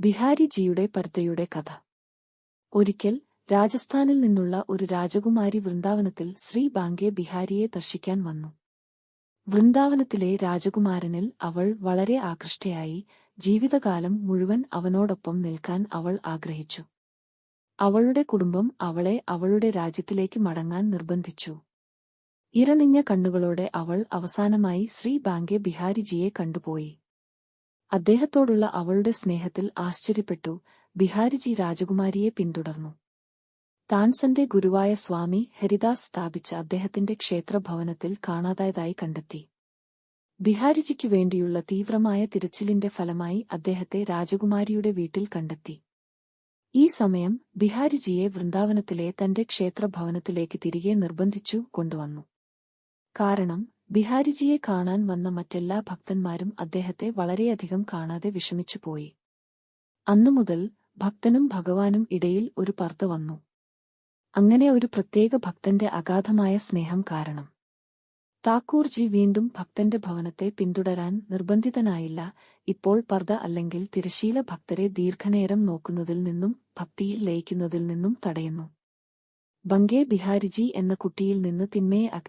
ബിഹാരിജിയുടെ പർദ്ദയുടെ കഥ. ഒരിക്കൽ രാജസ്ഥാനിൽ നിന്നുള്ള ഒരു രാജകുമാരി വൃന്ദാവനത്തിൽ ശ്രീ ബാങ്കെ ബിഹാരിയെ ദർശിക്കാൻ വന്നു. വൃന്ദാവനത്തിലെ രാജകുമാരനിൽ അവൾ വളരെ ആകൃഷ്ടയായി ജീവിതകാലം മുഴുവൻ അവനോടൊപ്പം നിൽക്കാൻ അവൾ ആഗ്രഹിച്ചു. അവളുടെ കുടുംബം അവളെ അവളുടെ രാജ്യത്തിലേക്ക് മടങ്ങാൻ നിർബന്ധിച്ചു. ഇരണിഞ്ഞ കണ്ണുകളോടെ അവൾ അവസാനമായി ശ്രീ ബാങ്കെ ബിഹാരിജിയെ കണ്ടുപോയി. അദ്ദേഹത്തോടുള്ള അവളുടെ സ്നേഹത്തിൽ ആശ്ചര്യപ്പെട്ടു. ബിഹാരിജി രാജകുമാരിയെ പിന്തുടർന്നു. താൻസന്റെ ഗുരുവായ സ്വാമി ഹരിദാസ് സ്ഥാപിച്ച അദ്ദേഹത്തിന്റെ ക്ഷേത്രഭവനത്തിൽ കാണാതായതായി കണ്ടെത്തി. ബിഹാരിജിക്കു വേണ്ടിയുള്ള തീവ്രമായ തിരച്ചിലിന്റെ ഫലമായി അദ്ദേഹത്തെ രാജകുമാരിയുടെ വീട്ടിൽ കണ്ടെത്തി. ഈ സമയം ബിഹാരിജിയെ വൃന്ദാവനത്തിലെ തന്റെ ക്ഷേത്രഭവനത്തിലേക്ക് തിരികെ നിർബന്ധിച്ചു കൊണ്ടുവന്നു. കാരണം ബിഹാരിജിയെ കാണാൻ വന്ന മറ്റെല്ലാ ഭക്തന്മാരും അദ്ദേഹത്തെ വളരെയധികം കാണാതെ വിഷമിച്ചുപോയി അന്നുമുതൽ ഭക്തനും ഭഗവാനും ഇടയിൽ ഒരു പർദ്ദ വന്നു. അങ്ങനെ ഒരു പ്രത്യേക ഭക്തന്റെ അഗാധമായ സ്നേഹം കാരണം. താക്കൂർജി വീണ്ടും ഭക്തന്റെ ഭവനത്തെ പിന്തുടരാൻ നിർബന്ധിതനായില്ല. ഇപ്പോൾ പർദ്ദ അല്ലെങ്കിൽ തിരശീല ഭക്തരെ ദീർഘനേരം നോക്കുന്നതിൽ നിന്നും ഭക്തിയിൽ ലയിക്കുന്നതിൽ നിന്നും തടയുന്നു. ബംഗേ ബിഹാരിജി എന്ന കുട്ടിയിൽ നിന്ന് തിന്മയെ